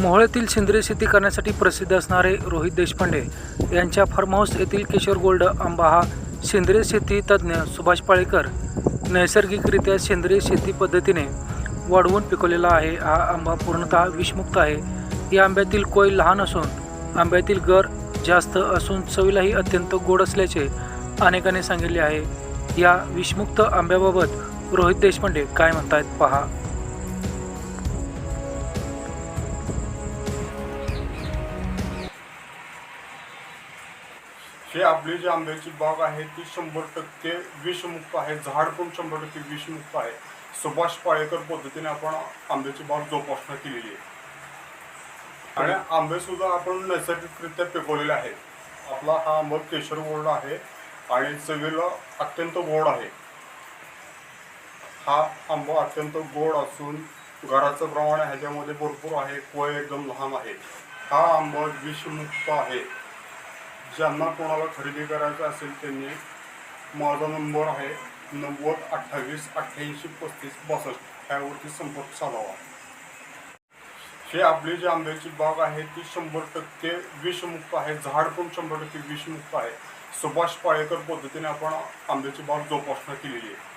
मोहळ्यातील सेंद्रिय शेती करण्यासाठी प्रसिद्ध असणारे रोहित देशपांडे यांच्या फार्म हाऊस येथील केशर गोल्ड आंबा हा सेंद्रिय शेती तज्ज्ञ सुभाष पाळेकर नैसर्गिकरित्या सेंद्रिय शेती पद्धतीने वाढवून पिकवलेला आहे. हा आंबा पूर्णतः विषमुक्त आहे. या आंब्यातील कोय लहान असून आंब्यातील गर जास्त असून चवीलाही अत्यंत गोड असल्याचे अनेकांनी सांगितले आहे. या विषमुक्त आंब्याबाबत रोहित देशपांडे काय म्हणतायत? पहा. हे आपली जी आंब्याची बाग आहे ती शंभर टक्के विषमुक्त आहे. झाड पण शंभर टक्के विषमुक्त आहे. सुभाष पाळेकर पद्धतीने आपण आंब्याची बाग जोपासना केलेली आहे. आणि आंबे सुद्धा आपण नैसर्गिकरित्या पिकवलेले आहेत. आपला हा आंबा केशर गोड आहे आणि चवीला अत्यंत गोड आहे. हा आंबा अत्यंत गोड असून घराचं प्रमाण ह्याच्यामध्ये भरपूर आहे. कोय एकदम लहान आहे. हा आंबा विषमुक्त आहे. ज्यांना कोणाला खरेदी करायचं असेल त्यांनी माझा नंबर आहे नव्वद अठ्ठावीस अठ्ठ्याऐंशी पस्तीस बासष्ट ह्यावरती संपर्क साधावा. हे आपली जी आंब्याची बाग आहे ती शंभर टक्के विषमुक्त आहे. झाड पण शंभर टक्के विषमुक्त आहे. सुभाष पाळेकर पद्धतीने आपण आंब्याची बाग जोपासना केलेली आहे.